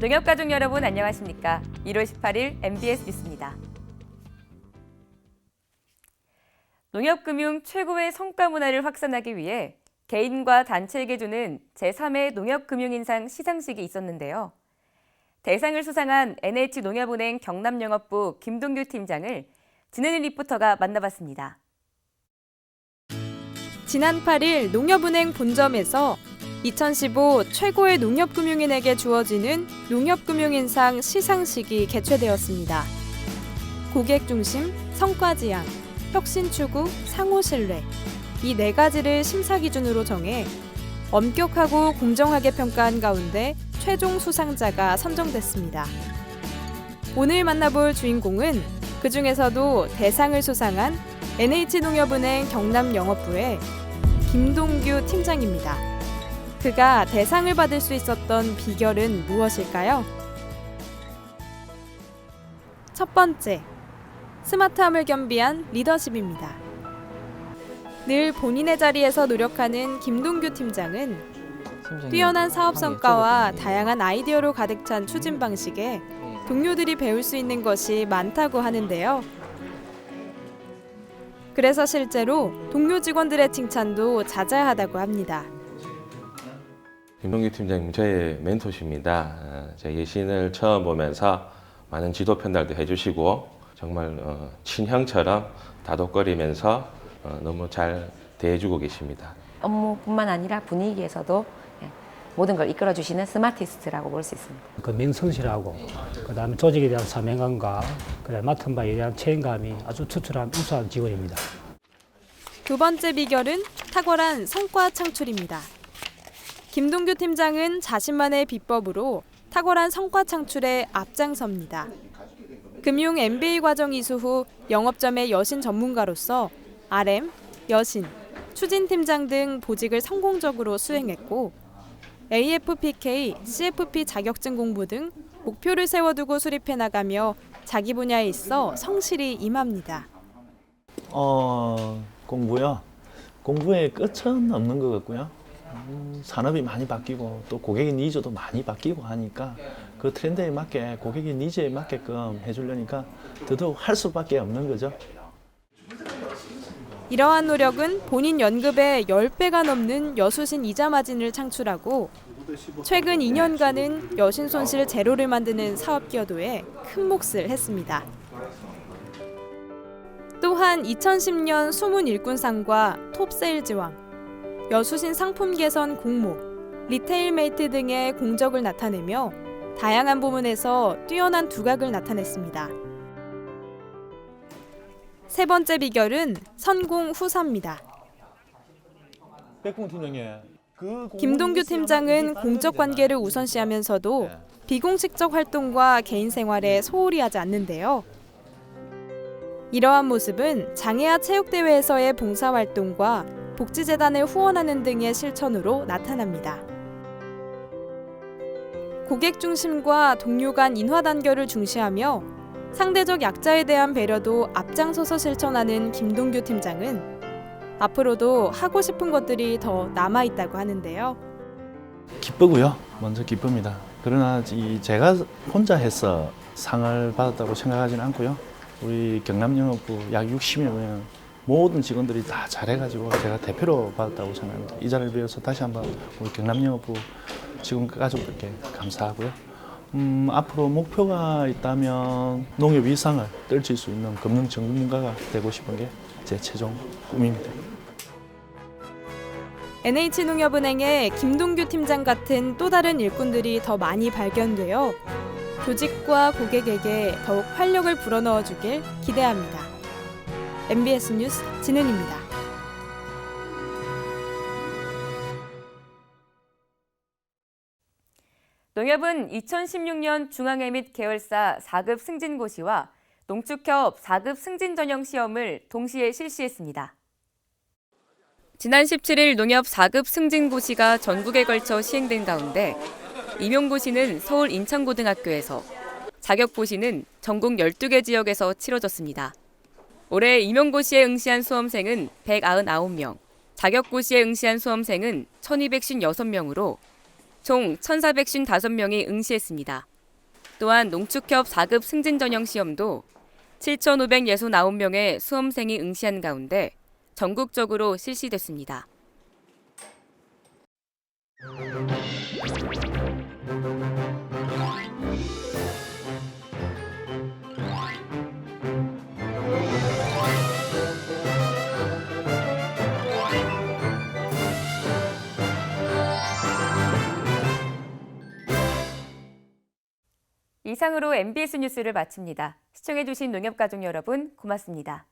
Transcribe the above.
농협 가족 여러분 안녕하십니까? 1월 18일 MBS 뉴스입니다. 농협금융 최고의 성과 문화를 확산하기 위해 개인과 단체에게 주는 제3회 농협금융인상 시상식이 있었는데요. 대상을 수상한 NH농협은행 경남영업부 김동규 팀장을 진은희 리포터가 만나봤습니다. 지난 8일 농협은행 본점에서 2015 최고의 농협금융인에게 주어지는 농협금융인상 시상식이 개최되었습니다. 고객 중심, 성과 지향, 혁신 추구, 상호 신뢰 이 네 가지를 심사 기준으로 정해 엄격하고 공정하게 평가한 가운데 최종 수상자가 선정됐습니다. 오늘 만나볼 주인공은 그 중에서도 대상을 수상한 NH농협은행 경남영업부의 김동규 팀장입니다. 그가 대상을 받을 수 있었던 비결은 무엇일까요? 첫 번째, 스마트함을 겸비한 리더십입니다. 늘 본인의 자리에서 노력하는 김동규 팀장은 뛰어난 사업 성과와 다양한 아이디어로 가득 찬 추진 방식에 동료들이 배울 수 있는 것이 많다고 하는데요. 그래서 실제로 동료 직원들의 칭찬도 자자하다고 합니다. 김동규 팀장님 저의 멘토십니다. 어, 제 예신을 처음 보면서 많은 지도 편달도 해주시고 정말 어, 친형처럼 다독거리면서 어, 너무 잘 대해주고 계십니다. 업무뿐만 아니라 분위기에서도 예, 모든 걸 이끌어 주시는 스마티스트라고 볼 수 있습니다. 그 명성실하고 그다음에 조직에 대한 사명감과 그다음 맡은 바에 대한 책임감이 아주 투철한 우수한 직원입니다. 두 번째 비결은 탁월한 성과 창출입니다. 김동규 팀장은 자신만의 비법으로 탁월한 성과 창출에 앞장섭니다. 금융 MBA 과정 이수 후 영업점의 여신 전문가로서 RM, 여신, 추진팀장 등 보직을 성공적으로 수행했고 AFPK, CFP 자격증 공부 등 목표를 세워두고 수립해 나가며 자기 분야에 있어 성실히 임합니다. 어, 공부요. 공부의 끝은 없는 것 같고요. 음, 산업이 많이 바뀌고 또 고객의 니즈도 많이 바뀌고 하니까 그 트렌드에 맞게 고객의 니즈에 맞게끔 해주려니까 더더욱 할 수밖에 없는 거죠. 이러한 노력은 본인 연급의 10배가 넘는 여수신 이자 마진을 창출하고 최근 2년간은 여신 손실 제로를 만드는 사업 기여도에 큰 몫을 했습니다. 또한 2010년 수문 일꾼상과 톱세일즈왕, 여수신 상품 개선 공모, 리테일 메이트 등의 공적을 나타내며 다양한 부문에서 뛰어난 두각을 나타냈습니다. 세 번째 비결은 선공 후사입니다. 백봉 팀장님. 그 김동규 팀장은 공적 관계를 우선시하면서도 비공식적 활동과 개인 생활에 소홀히 하지 않는데요. 이러한 모습은 장애아 체육대회에서의 봉사활동과 복지재단을 후원하는 등의 실천으로 나타납니다. 고객 중심과 동료 간 인화 단결을 중시하며 상대적 약자에 대한 배려도 앞장서서 실천하는 김동규 팀장은 앞으로도 하고 싶은 것들이 더 남아 있다고 하는데요. 기쁘고요. 먼저 기쁩니다. 그러나 이 제가 혼자 해서 상을 받았다고 생각하지는 않고요. 우리 경남영업부 약 60여 명 모든 직원들이 다 잘해가지고 제가 대표로 받았다고 생각합니다. 이 자리를 빌어서 다시 한번 우리 경남영업부 직원 가족들께 감사하고요. 음, 앞으로 목표가 있다면 농협 이상을 떨칠 수 있는 금융 전문가가 되고 싶은 게 제 최종 꿈입니다. NH농협은행의 김동규 팀장 같은 또 다른 일꾼들이 더 많이 발견되어 조직과 고객에게 더욱 활력을 불어넣어 주길 기대합니다. MBS 뉴스 진은입니다. 농협은 2016년 중앙회 및 계열사 4급 승진고시와 농축협 4급 승진 전형 시험을 동시에 실시했습니다. 지난 17일 농협 4급 승진고시가 전국에 걸쳐 시행된 가운데 임용고시는 서울 인천고등학교에서 자격고시는 전국 12개 지역에서 치러졌습니다. 올해 임용고시에 응시한 수험생은 199명, 자격고시에 응시한 수험생은 1256명으로 총 1455명이 응시했습니다. 또한 농축협 4급 승진 전형 시험도 7,569명의 수험생이 응시한 가운데 전국적으로 실시됐습니다. 이상으로 MBS 뉴스를 마칩니다. 시청해주신 농협가족 여러분 고맙습니다.